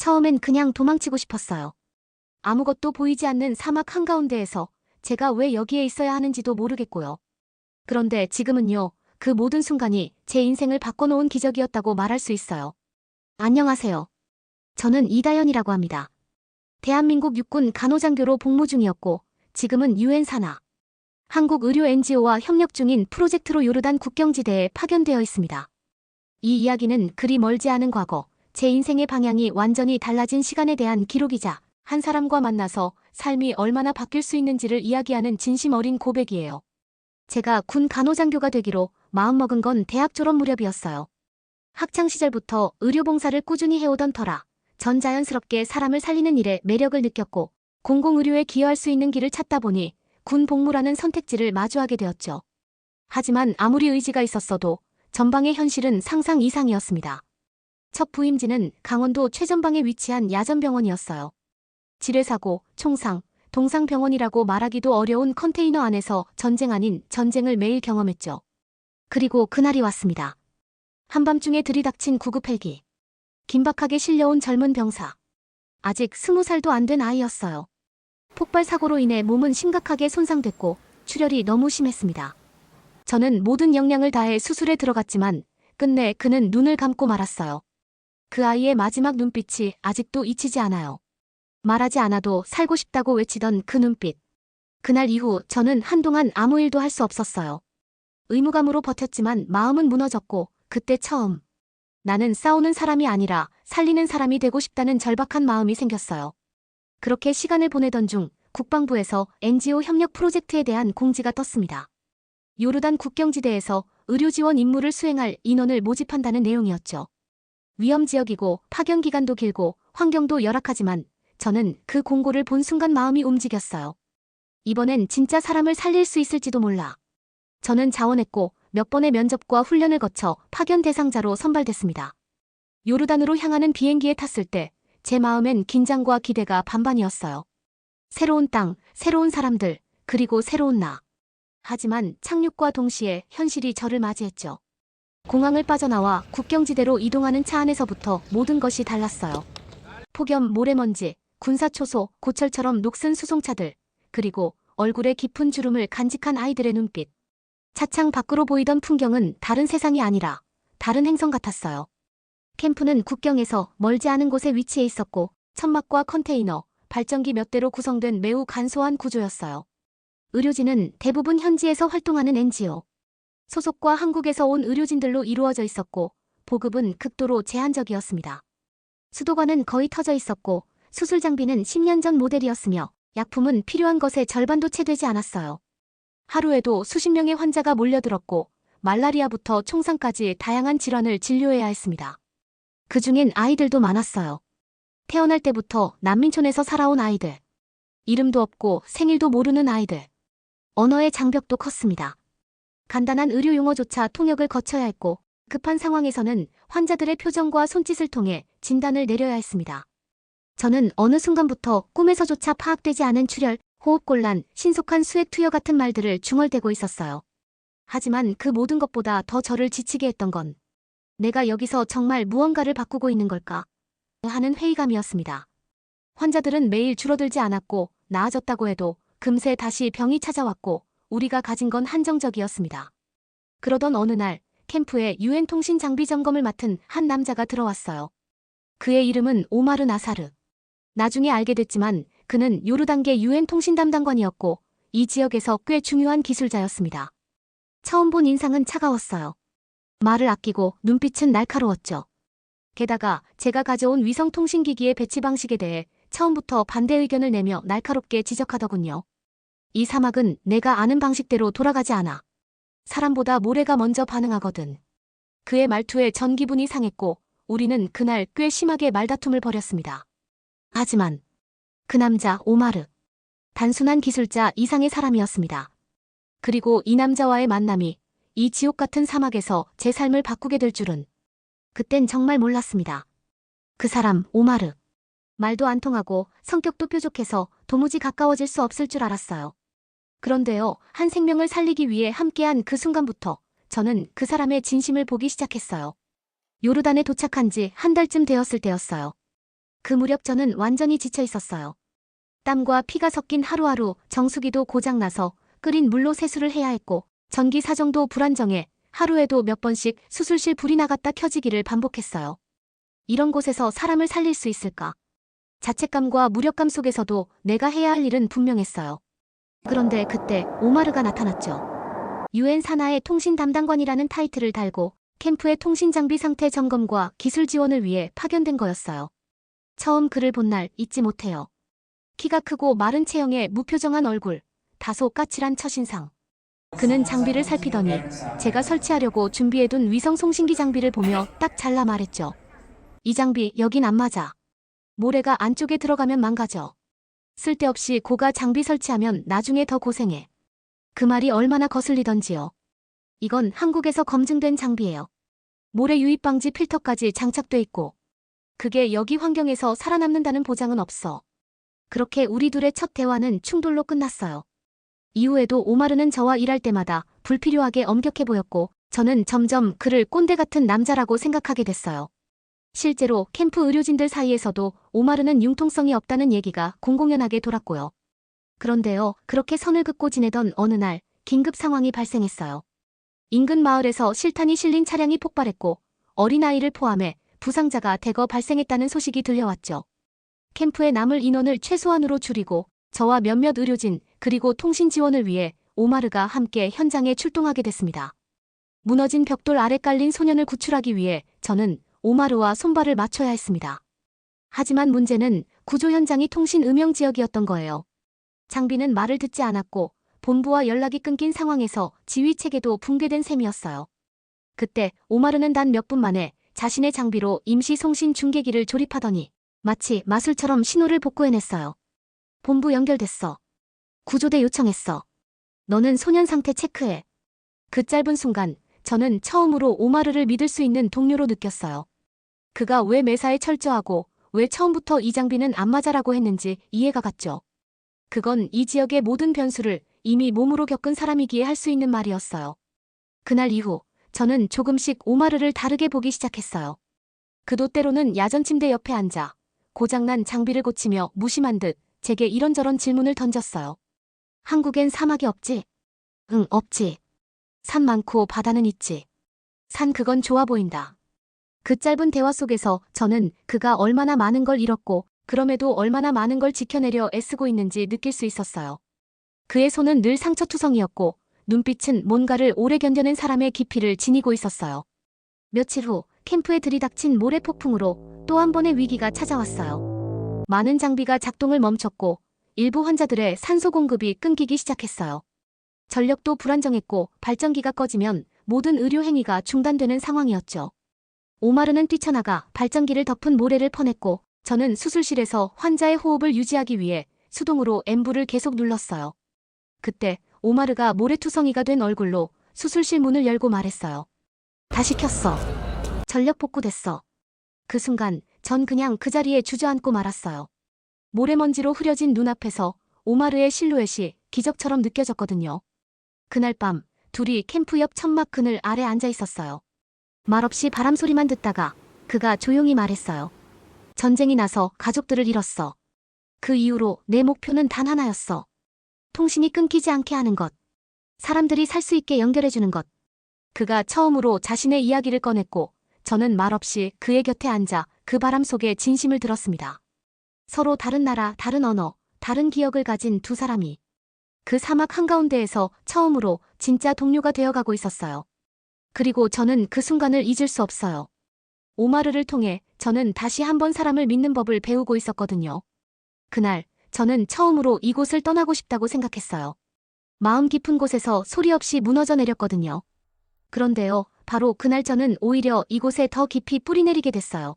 처음엔 그냥 도망치고 싶었어요. 아무것도 보이지 않는 사막 한가운데에서 제가 왜 여기에 있어야 하는지도 모르겠고요. 그런데 지금은요, 그 모든 순간이 제 인생을 바꿔놓은 기적이었다고 말할 수 있어요. 안녕하세요. 저는 이다연이라고 합니다. 대한민국 육군 간호장교로 복무 중이었고, 지금은 유엔 산하. 한국 의료 NGO와 협력 중인 프로젝트로 요르단 국경지대에 파견되어 있습니다. 이 이야기는 그리 멀지 않은 과거, 제 인생의 방향이 완전히 달라진 시간에 대한 기록이자 한 사람과 만나서 삶이 얼마나 바뀔 수 있는지를 이야기하는 진심 어린 고백이에요. 제가 군 간호장교가 되기로 마음먹은 건 대학 졸업 무렵이었어요. 학창 시절부터 의료봉사를 꾸준히 해오던 터라 전 자연스럽게 사람을 살리는 일에 매력을 느꼈고 공공의료에 기여할 수 있는 길을 찾다 보니 군 복무라는 선택지를 마주하게 되었죠. 하지만 아무리 의지가 있었어도 전방의 현실은 상상 이상이었습니다. 첫 부임지는 강원도 최전방에 위치한 야전병원이었어요. 지뢰사고, 총상, 동상병원이라고 말하기도 어려운 컨테이너 안에서 전쟁 아닌 전쟁을 매일 경험했죠. 그리고 그날이 왔습니다. 한밤중에 들이닥친 구급 헬기. 긴박하게 실려온 젊은 병사. 아직 스무 살도 안 된 아이였어요. 폭발 사고로 인해 몸은 심각하게 손상됐고 출혈이 너무 심했습니다. 저는 모든 역량을 다해 수술에 들어갔지만 끝내 그는 눈을 감고 말았어요. 그 아이의 마지막 눈빛이 아직도 잊히지 않아요. 말하지 않아도 살고 싶다고 외치던 그 눈빛. 그날 이후 저는 한동안 아무 일도 할 수 없었어요. 의무감으로 버텼지만 마음은 무너졌고 그때 처음 나는 싸우는 사람이 아니라 살리는 사람이 되고 싶다는 절박한 마음이 생겼어요. 그렇게 시간을 보내던 중 국방부에서 NGO 협력 프로젝트에 대한 공지가 떴습니다. 요르단 국경지대에서 의료 지원 임무를 수행할 인원을 모집한다는 내용이었죠. 위험 지역이고 파견 기간도 길고 환경도 열악하지만 저는 그 공고를 본 순간 마음이 움직였어요. 이번엔 진짜 사람을 살릴 수 있을지도 몰라. 저는 자원했고 몇 번의 면접과 훈련을 거쳐 파견 대상자로 선발됐습니다. 요르단으로 향하는 비행기에 탔을 때 제 마음엔 긴장과 기대가 반반이었어요. 새로운 땅, 새로운 사람들, 그리고 새로운 나. 하지만 착륙과 동시에 현실이 저를 맞이했죠. 공항을 빠져나와 국경지대로 이동하는 차 안에서부터 모든 것이 달랐어요. 폭염, 모래먼지, 군사초소, 고철처럼 녹슨 수송차들, 그리고 얼굴에 깊은 주름을 간직한 아이들의 눈빛. 차창 밖으로 보이던 풍경은 다른 세상이 아니라 다른 행성 같았어요. 캠프는 국경에서 멀지 않은 곳에 위치해 있었고 천막과 컨테이너, 발전기 몇 대로 구성된 매우 간소한 구조였어요. 의료진은 대부분 현지에서 활동하는 NGO. 소속과 한국에서 온 의료진들로 이루어져 있었고 보급은 극도로 제한적이었습니다. 수도관은 거의 터져 있었고 수술 장비는 10년 전 모델이었으며 약품은 필요한 것의 절반도 채 되지 않았어요. 하루에도 수십 명의 환자가 몰려들었고 말라리아부터 총상까지 다양한 질환을 진료해야 했습니다. 그 중엔 아이들도 많았어요. 태어날 때부터 난민촌에서 살아온 아이들. 이름도 없고 생일도 모르는 아이들. 언어의 장벽도 컸습니다. 간단한 의료 용어조차 통역을 거쳐야 했고 급한 상황에서는 환자들의 표정과 손짓을 통해 진단을 내려야 했습니다. 저는 어느 순간부터 꿈에서조차 파악되지 않은 출혈, 호흡곤란, 신속한 수액 투여 같은 말들을 중얼대고 있었어요. 하지만 그 모든 것보다 더 저를 지치게 했던 건 내가 여기서 정말 무언가를 바꾸고 있는 걸까 하는 회의감이었습니다. 환자들은 매일 줄어들지 않았고 나아졌다고 해도 금세 다시 병이 찾아왔고 우리가 가진 건 한정적이었습니다. 그러던 어느 날 캠프에 유엔 통신 장비 점검을 맡은 한 남자가 들어왔어요. 그의 이름은 오마르 나사르. 나중에 알게 됐지만 그는 요르단계 유엔 통신 담당관이었고 이 지역에서 꽤 중요한 기술자였습니다. 처음 본 인상은 차가웠어요. 말을 아끼고 눈빛은 날카로웠죠. 게다가 제가 가져온 위성 통신기기의 배치 방식에 대해 처음부터 반대 의견을 내며 날카롭게 지적하더군요. 이 사막은 내가 아는 방식대로 돌아가지 않아. 사람보다 모래가 먼저 반응하거든. 그의 말투에 전 기분이 상했고 우리는 그날 꽤 심하게 말다툼을 벌였습니다. 하지만 그 남자 오마르. 단순한 기술자 이상의 사람이었습니다. 그리고 이 남자와의 만남이 이 지옥 같은 사막에서 제 삶을 바꾸게 될 줄은 그땐 정말 몰랐습니다. 그 사람 오마르. 말도 안 통하고 성격도 뾰족해서 도무지 가까워질 수 없을 줄 알았어요. 그런데요, 한 생명을 살리기 위해 함께한 그 순간부터 저는 그 사람의 진심을 보기 시작했어요. 요르단에 도착한 지 한 달쯤 되었을 때였어요. 그 무렵 저는 완전히 지쳐 있었어요. 땀과 피가 섞인 하루하루 정수기도 고장나서 끓인 물로 세수를 해야 했고 전기 사정도 불안정해 하루에도 몇 번씩 수술실 불이 나갔다 켜지기를 반복했어요. 이런 곳에서 사람을 살릴 수 있을까? 자책감과 무력감 속에서도 내가 해야 할 일은 분명했어요. 그런데 그때 오마르가 나타났죠. 유엔 산하의 통신 담당관이라는 타이틀을 달고 캠프의 통신 장비 상태 점검과 기술 지원을 위해 파견된 거였어요. 처음 그를 본 날 잊지 못해요. 키가 크고 마른 체형에 무표정한 얼굴, 다소 까칠한 첫인상. 그는 장비를 살피더니 제가 설치하려고 준비해둔 위성 송신기 장비를 보며 딱 잘라 말했죠. 이 장비 여긴 안 맞아. 모래가 안쪽에 들어가면 망가져. 쓸데없이 고가 장비 설치하면 나중에 더 고생해. 그 말이 얼마나 거슬리던지요. 이건 한국에서 검증된 장비예요. 모래 유입 방지 필터까지 장착돼 있고 그게 여기 환경에서 살아남는다는 보장은 없어. 그렇게 우리 둘의 첫 대화는 충돌로 끝났어요. 이후에도 오마르는 저와 일할 때마다 불필요하게 엄격해 보였고 저는 점점 그를 꼰대 같은 남자라고 생각하게 됐어요. 실제로 캠프 의료진들 사이에서도 오마르는 융통성이 없다는 얘기가 공공연하게 돌았고요. 그런데요, 그렇게 선을 긋고 지내던 어느 날 긴급 상황이 발생했어요. 인근 마을에서 실탄이 실린 차량이 폭발했고 어린아이를 포함해 부상자가 대거 발생했다는 소식이 들려왔죠. 캠프에 남을 인원을 최소한으로 줄이고 저와 몇몇 의료진 그리고 통신 지원을 위해 오마르가 함께 현장에 출동하게 됐습니다. 무너진 벽돌 아래 깔린 소년을 구출하기 위해 저는 오마르와 손발을 맞춰야 했습니다. 하지만 문제는 구조 현장이 통신 음영 지역이었던 거예요. 장비는 말을 듣지 않았고 본부와 연락이 끊긴 상황에서 지휘 체계도 붕괴된 셈이었어요. 그때 오마르는 단 몇 분 만에 자신의 장비로 임시 송신 중계기를 조립하더니 마치 마술처럼 신호를 복구해냈어요. 본부 연결됐어. 구조대 요청했어. 너는 소년 상태 체크해. 그 짧은 순간 저는 처음으로 오마르를 믿을 수 있는 동료로 느꼈어요. 그가 왜 매사에 철저하고 왜 처음부터 이 장비는 안 맞아라고 했는지 이해가 갔죠. 그건 이 지역의 모든 변수를 이미 몸으로 겪은 사람이기에 할 수 있는 말이었어요. 그날 이후 저는 조금씩 오마르를 다르게 보기 시작했어요. 그도 때로는 야전 침대 옆에 앉아 고장난 장비를 고치며 무심한 듯 제게 이런저런 질문을 던졌어요. 한국엔 사막이 없지? 응, 없지. 산 많고 바다는 있지. 산 그건 좋아 보인다. 그 짧은 대화 속에서 저는 그가 얼마나 많은 걸 잃었고 그럼에도 얼마나 많은 걸 지켜내려 애쓰고 있는지 느낄 수 있었어요. 그의 손은 늘 상처투성이었고 눈빛은 뭔가를 오래 견뎌낸 사람의 깊이를 지니고 있었어요. 며칠 후 캠프에 들이닥친 모래 폭풍으로 또 한 번의 위기가 찾아왔어요. 많은 장비가 작동을 멈췄고 일부 환자들의 산소 공급이 끊기기 시작했어요. 전력도 불안정했고 발전기가 꺼지면 모든 의료 행위가 중단되는 상황이었죠. 오마르는 뛰쳐나가 발전기를 덮은 모래를 퍼냈고 저는 수술실에서 환자의 호흡을 유지하기 위해 수동으로 엠브를 계속 눌렀어요. 그때 오마르가 모래투성이가 된 얼굴로 수술실 문을 열고 말했어요. 다시 켰어. 전력 복구됐어. 그 순간 전 그냥 그 자리에 주저앉고 말았어요. 모래먼지로 흐려진 눈앞에서 오마르의 실루엣이 기적처럼 느껴졌거든요. 그날 밤 둘이 캠프 옆 천막 그늘 아래 앉아 있었어요. 말없이 바람 소리만 듣다가 그가 조용히 말했어요. 전쟁이 나서 가족들을 잃었어. 그 이후로 내 목표는 단 하나였어. 통신이 끊기지 않게 하는 것. 사람들이 살 수 있게 연결해주는 것. 그가 처음으로 자신의 이야기를 꺼냈고 저는 말없이 그의 곁에 앉아 그 바람 속에 진심을 들었습니다. 서로 다른 나라, 다른 언어, 다른 기억을 가진 두 사람이 그 사막 한가운데에서 처음으로 진짜 동료가 되어가고 있었어요. 그리고 저는 그 순간을 잊을 수 없어요. 오마르를 통해 저는 다시 한번 사람을 믿는 법을 배우고 있었거든요. 그날 저는 처음으로 이곳을 떠나고 싶다고 생각했어요. 마음 깊은 곳에서 소리 없이 무너져 내렸거든요. 그런데요, 바로 그날 저는 오히려 이곳에 더 깊이 뿌리내리게 됐어요.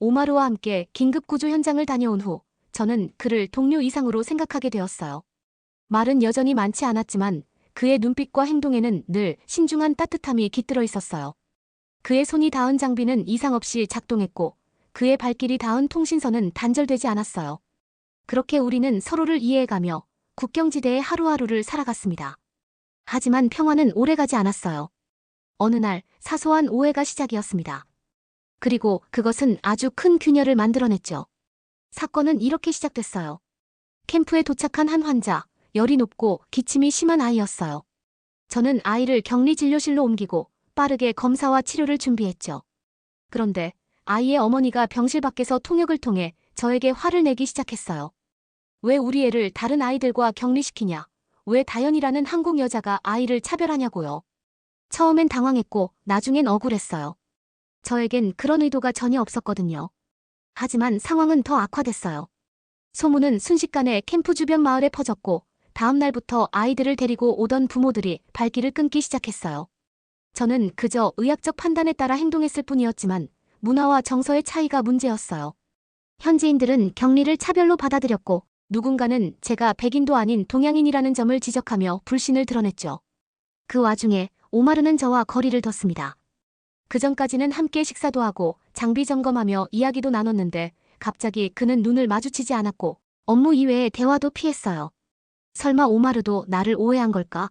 오마르와 함께 긴급 구조 현장을 다녀온 후 저는 그를 동료 이상으로 생각하게 되었어요. 말은 여전히 많지 않았지만 그의 눈빛과 행동에는 늘 신중한 따뜻함이 깃들어 있었어요. 그의 손이 닿은 장비는 이상 없이 작동했고 그의 발길이 닿은 통신선은 단절되지 않았어요. 그렇게 우리는 서로를 이해해가며 국경지대의 하루하루를 살아갔습니다. 하지만 평화는 오래가지 않았어요. 어느 날 사소한 오해가 시작이었습니다. 그리고 그것은 아주 큰 균열을 만들어냈죠. 사건은 이렇게 시작됐어요. 캠프에 도착한 한 환자, 열이 높고 기침이 심한 아이였어요. 저는 아이를 격리 진료실로 옮기고 빠르게 검사와 치료를 준비했죠. 그런데 아이의 어머니가 병실 밖에서 통역을 통해 저에게 화를 내기 시작했어요. 왜 우리 애를 다른 아이들과 격리시키냐? 왜 다현이라는 한국 여자가 아이를 차별하냐고요. 처음엔 당황했고 나중엔 억울했어요. 저에겐 그런 의도가 전혀 없었거든요. 하지만 상황은 더 악화됐어요. 소문은 순식간에 캠프 주변 마을에 퍼졌고 다음 날부터 아이들을 데리고 오던 부모들이 발길을 끊기 시작했어요. 저는 그저 의학적 판단에 따라 행동했을 뿐이었지만 문화와 정서의 차이가 문제였어요. 현지인들은 격리를 차별로 받아들였고 누군가는 제가 백인도 아닌 동양인이라는 점을 지적하며 불신을 드러냈죠. 그 와중에 오마르는 저와 거리를 뒀습니다. 그 전까지는 함께 식사도 하고 장비 점검하며 이야기도 나눴는데 갑자기 그는 눈을 마주치지 않았고 업무 이외의 대화도 피했어요. 설마 오마르도 나를 오해한 걸까?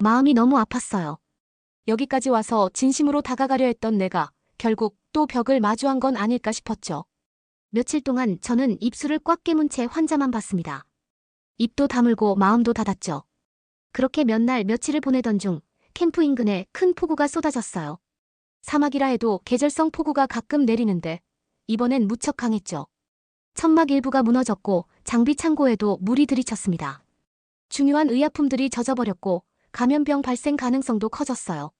마음이 너무 아팠어요. 여기까지 와서 진심으로 다가가려 했던 내가 결국 또 벽을 마주한 건 아닐까 싶었죠. 며칠 동안 저는 입술을 꽉 깨문 채 환자만 봤습니다. 입도 다물고 마음도 닫았죠. 그렇게 몇 날 며칠을 보내던 중 캠프 인근에 큰 폭우가 쏟아졌어요. 사막이라 해도 계절성 폭우가 가끔 내리는데 이번엔 무척 강했죠. 천막 일부가 무너졌고 장비 창고에도 물이 들이쳤습니다. 중요한 의약품들이 젖어버렸고 감염병 발생 가능성도 커졌어요.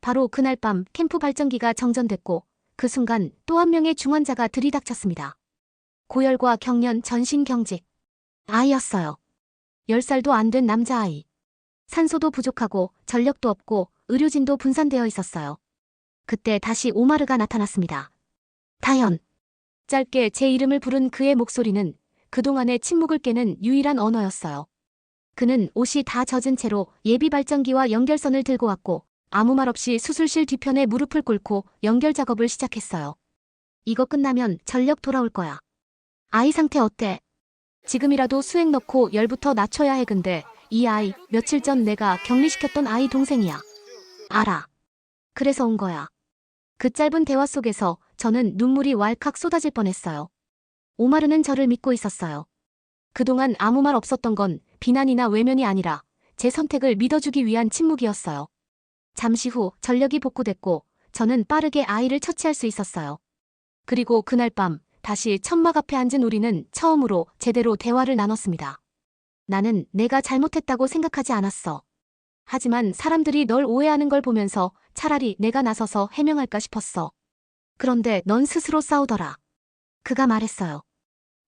바로 그날 밤 캠프 발전기가 정전됐고 그 순간 또 한 명의 중환자가 들이닥쳤습니다. 고열과 경련 전신 경직. 아이였어요. 10살도 안 된 남자아이. 산소도 부족하고 전력도 없고 의료진도 분산되어 있었어요. 그때 다시 오마르가 나타났습니다. 다현. 짧게 제 이름을 부른 그의 목소리는 그동안의 침묵을 깨는 유일한 언어였어요. 그는 옷이 다 젖은 채로 예비 발전기와 연결선을 들고 왔고 아무 말 없이 수술실 뒤편에 무릎을 꿇고 연결 작업을 시작했어요. 이거 끝나면 전력 돌아올 거야. 아이 상태 어때? 지금이라도 수액 넣고 열부터 낮춰야 해 근데 이 아이 며칠 전 내가 격리시켰던 아이 동생이야. 알아. 그래서 온 거야. 그 짧은 대화 속에서 저는 눈물이 왈칵 쏟아질 뻔했어요. 오마르는 저를 믿고 있었어요. 그동안 아무 말 없었던 건 비난이나 외면이 아니라 제 선택을 믿어주기 위한 침묵이었어요. 잠시 후 전력이 복구됐고 저는 빠르게 아이를 처치할 수 있었어요. 그리고 그날 밤 다시 천막 앞에 앉은 우리는 처음으로 제대로 대화를 나눴습니다. 나는 내가 잘못했다고 생각하지 않았어. 하지만 사람들이 널 오해하는 걸 보면서 차라리 내가 나서서 해명할까 싶었어. 그런데 넌 스스로 싸우더라. 그가 말했어요.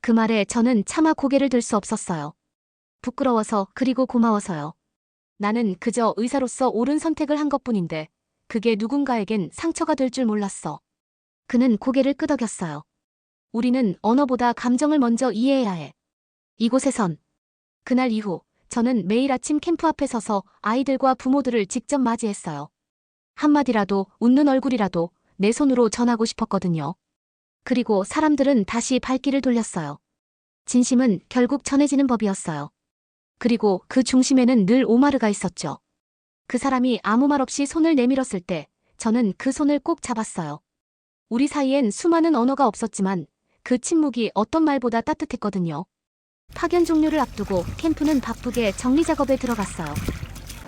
그 말에 저는 차마 고개를 들 수 없었어요. 부끄러워서 그리고 고마워서요. 나는 그저 의사로서 옳은 선택을 한 것뿐인데 그게 누군가에겐 상처가 될 줄 몰랐어. 그는 고개를 끄덕였어요. 우리는 언어보다 감정을 먼저 이해해야 해. 이곳에선 그날 이후 저는 매일 아침 캠프 앞에 서서 아이들과 부모들을 직접 맞이했어요. 한마디라도 웃는 얼굴이라도 내 손으로 전하고 싶었거든요. 그리고 사람들은 다시 발길을 돌렸어요. 진심은 결국 전해지는 법이었어요. 그리고 그 중심에는 늘 오마르가 있었죠. 그 사람이 아무 말 없이 손을 내밀었을 때 저는 그 손을 꼭 잡았어요. 우리 사이엔 수많은 언어가 없었지만 그 침묵이 어떤 말보다 따뜻했거든요. 파견 종료를 앞두고 캠프는 바쁘게 정리 작업에 들어갔어요.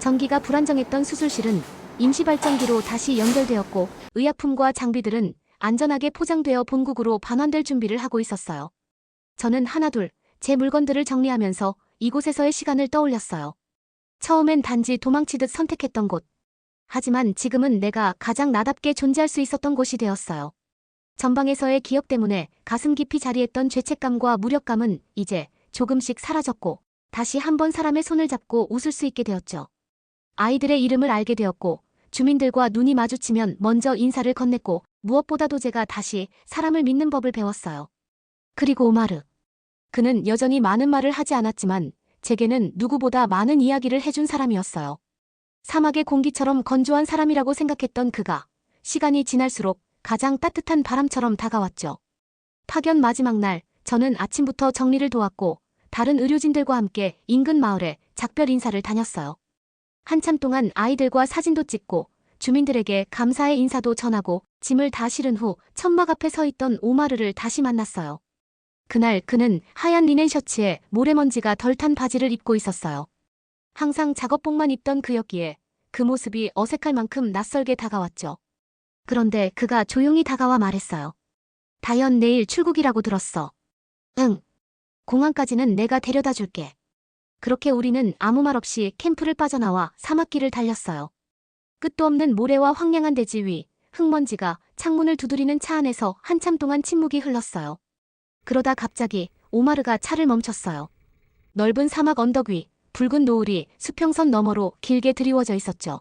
전기가 불안정했던 수술실은 임시 발전기로 다시 연결되었고 의약품과 장비들은 안전하게 포장되어 본국으로 반환될 준비를 하고 있었어요. 저는 하나둘 제 물건들을 정리하면서 이곳에서의 시간을 떠올렸어요. 처음엔 단지 도망치듯 선택했던 곳. 하지만 지금은 내가 가장 나답게 존재할 수 있었던 곳이 되었어요. 전방에서의 기억 때문에 가슴 깊이 자리했던 죄책감과 무력감은 이제 조금씩 사라졌고 다시 한번 사람의 손을 잡고 웃을 수 있게 되었죠. 아이들의 이름을 알게 되었고 주민들과 눈이 마주치면 먼저 인사를 건넸고 무엇보다도 제가 다시 사람을 믿는 법을 배웠어요. 그리고 오마르. 그는 여전히 많은 말을 하지 않았지만 제게는 누구보다 많은 이야기를 해준 사람이었어요. 사막의 공기처럼 건조한 사람이라고 생각했던 그가 시간이 지날수록 가장 따뜻한 바람처럼 다가왔죠. 파견 마지막 날 저는 아침부터 정리를 도왔고 다른 의료진들과 함께 인근 마을에 작별 인사를 다녔어요. 한참 동안 아이들과 사진도 찍고 주민들에게 감사의 인사도 전하고 짐을 다 실은 후 천막 앞에 서 있던 오마르를 다시 만났어요. 그날 그는 하얀 리넨 셔츠에 모래먼지가 덜 탄 바지를 입고 있었어요. 항상 작업복만 입던 그였기에 그 모습이 어색할 만큼 낯설게 다가왔죠. 그런데 그가 조용히 다가와 말했어요. 다연 내일 출국이라고 들었어. 응. 공항까지는 내가 데려다 줄게. 그렇게 우리는 아무 말 없이 캠프를 빠져나와 사막길을 달렸어요. 끝도 없는 모래와 황량한 대지 위, 흙먼지가 창문을 두드리는 차 안에서 한참 동안 침묵이 흘렀어요. 그러다 갑자기 오마르가 차를 멈췄어요. 넓은 사막 언덕 위, 붉은 노을이 수평선 너머로 길게 드리워져 있었죠.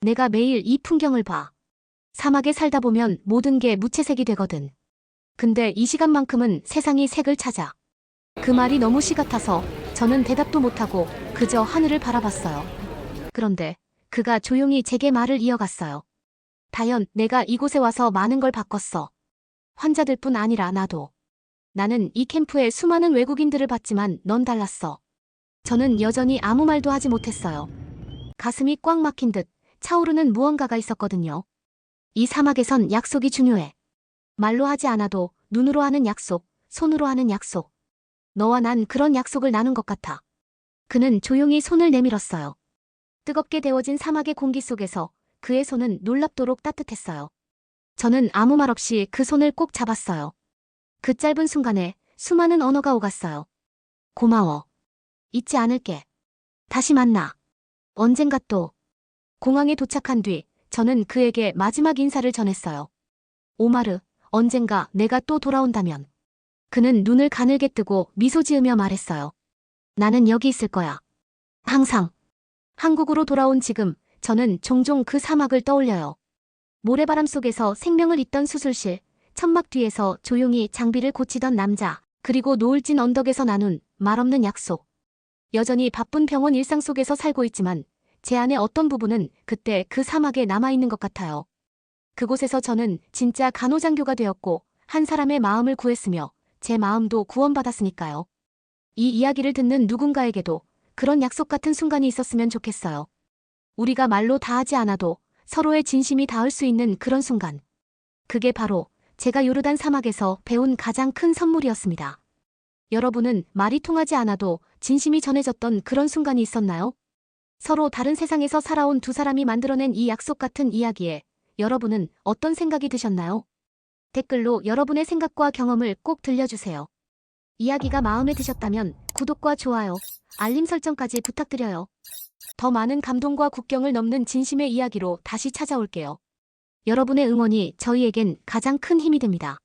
내가 매일 이 풍경을 봐. 사막에 살다 보면 모든 게 무채색이 되거든. 근데 이 시간만큼은 세상이 색을 찾아. 그 말이 너무 시 같아서 저는 대답도 못하고 그저 하늘을 바라봤어요. 그런데 그가 조용히 제게 말을 이어갔어요. 다연, 내가 이곳에 와서 많은 걸 바꿨어. 환자들뿐 아니라 나도. 나는 이 캠프에 수많은 외국인들을 봤지만 넌 달랐어. 저는 여전히 아무 말도 하지 못했어요. 가슴이 꽉 막힌 듯 차오르는 무언가가 있었거든요. 이 사막에선 약속이 중요해. 말로 하지 않아도 눈으로 하는 약속, 손으로 하는 약속. 너와 난 그런 약속을 나눈 것 같아. 그는 조용히 손을 내밀었어요. 뜨겁게 데워진 사막의 공기 속에서 그의 손은 놀랍도록 따뜻했어요. 저는 아무 말 없이 그 손을 꼭 잡았어요. 그 짧은 순간에 수많은 언어가 오갔어요. 고마워. 잊지 않을게. 다시 만나. 언젠가 또. 공항에 도착한 뒤 저는 그에게 마지막 인사를 전했어요. 오마르, 언젠가 내가 또 돌아온다면. 그는 눈을 가늘게 뜨고 미소 지으며 말했어요. 나는 여기 있을 거야. 항상. 한국으로 돌아온 지금 저는 종종 그 사막을 떠올려요. 모래바람 속에서 생명을 잇던 수술실, 천막 뒤에서 조용히 장비를 고치던 남자, 그리고 노을진 언덕에서 나눈 말없는 약속. 여전히 바쁜 병원 일상 속에서 살고 있지만 제 안의 어떤 부분은 그때 그 사막에 남아있는 것 같아요. 그곳에서 저는 진짜 간호장교가 되었고 한 사람의 마음을 구했으며 제 마음도 구원받았으니까요. 이 이야기를 듣는 누군가에게도 그런 약속 같은 순간이 있었으면 좋겠어요. 우리가 말로 다 하지 않아도 서로의 진심이 닿을 수 있는 그런 순간. 그게 바로 제가 요르단 사막에서 배운 가장 큰 선물이었습니다. 여러분은 말이 통하지 않아도 진심이 전해졌던 그런 순간이 있었나요? 서로 다른 세상에서 살아온 두 사람이 만들어낸 이 약속 같은 이야기에 여러분은 어떤 생각이 드셨나요? 댓글로 여러분의 생각과 경험을 꼭 들려주세요. 이야기가 마음에 드셨다면 구독과 좋아요, 알림 설정까지 부탁드려요. 더 많은 감동과 국경을 넘는 진심의 이야기로 다시 찾아올게요. 여러분의 응원이 저희에겐 가장 큰 힘이 됩니다.